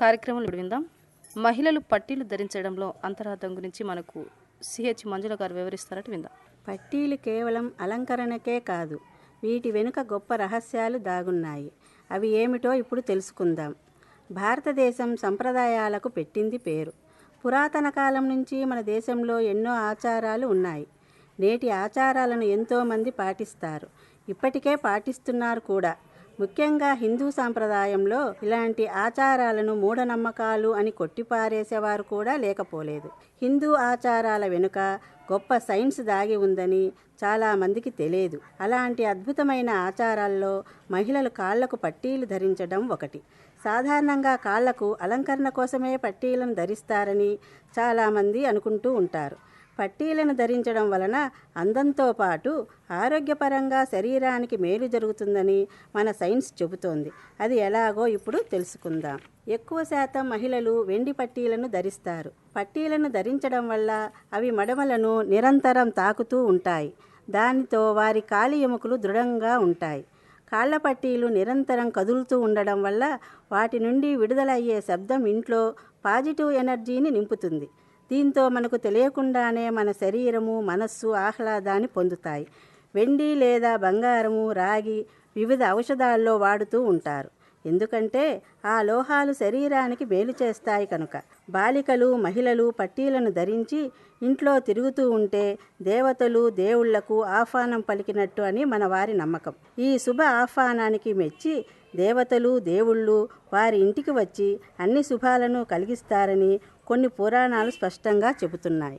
కార్యక్రమంలో విందాం. మహిళలు పట్టీలు ధరించడంలో అంతరార్థం గురించి మనకు సిహెచ్ మంజుల గారు వివరిస్తారట విందాం. పట్టీలు కేవలం అలంకరణకే కాదు వీటి వెనుక గొప్ప రహస్యాలు దాగున్నాయి. అవి ఏమిటో ఇప్పుడు తెలుసుకుందాం. భారతదేశం సంప్రదాయాలకు పెట్టింది పేరు. పురాతన కాలం నుంచి మన దేశంలో ఎన్నో ఆచారాలు ఉన్నాయి. నేటి ఆచారాలను ఎంతోమంది పాటిస్తారు. ఇప్పటికే పాటిస్తున్నారు కూడా. ముఖ్యంగా హిందూ సాంప్రదాయంలో ఇలాంటి ఆచారాలను మూఢనమ్మకాలు అని కొట్టిపారేసేవారు కూడా లేకపోలేదు. హిందూ ఆచారాల వెనుక గొప్ప సైన్స్ దాగి ఉందని చాలామందికి తెలియదు. అలాంటి అద్భుతమైన ఆచారాల్లో మహిళలు కాళ్ళకు పట్టీలు ధరించడం ఒకటి. సాధారణంగా కాళ్ళకు అలంకరణ కోసమే పట్టీలను ధరిస్తారని చాలామంది అనుకుంటూ ఉంటారు. పట్టీలను ధరించడం వలన అందంతో పాటు ఆరోగ్యపరంగా శరీరానికి మేలు జరుగుతుందని మన సైన్స్ చెబుతోంది. అది ఎలాగో ఇప్పుడు తెలుసుకుందాం. ఎక్కువ శాతం మహిళలు వెండి పట్టీలను ధరిస్తారు. పట్టీలను ధరించడం వల్ల అవి మడమలను నిరంతరం తాకుతూ ఉంటాయి. దానితో వారి కాలి ఎముకలు దృఢంగా ఉంటాయి. కాళ్ళ పట్టీలు నిరంతరం కదులుతూ ఉండడం వల్ల వాటి నుండి విడుదలయ్యే శబ్దం ఇంట్లో పాజిటివ్ ఎనర్జీని నింపుతుంది. దీంతో మనకు తెలియకుండానే మన శరీరము మనస్సు ఆహ్లాదాన్ని పొందుతాయి. వెండి లేదా బంగారము రాగి వివిధ ఔషధాల్లో వాడుతూ ఉంటారు. ఎందుకంటే ఆ లోహాలు శరీరానికి మేలు చేస్తాయి కనుక. బాలికలు మహిళలు పట్టీలను ధరించి ఇంట్లో తిరుగుతూ ఉంటే దేవతలు దేవుళ్ళకు ఆహ్వానం పలికినట్టు అని మన వారి నమ్మకం. ఈ శుభ ఆహ్వానానికి మెచ్చి దేవతలు దేవుళ్ళు వారి ఇంటికి వచ్చి అన్ని శుభాలను కలిగిస్తారని కొన్ని పురాణాలు స్పష్టంగా చెబుతున్నాయి.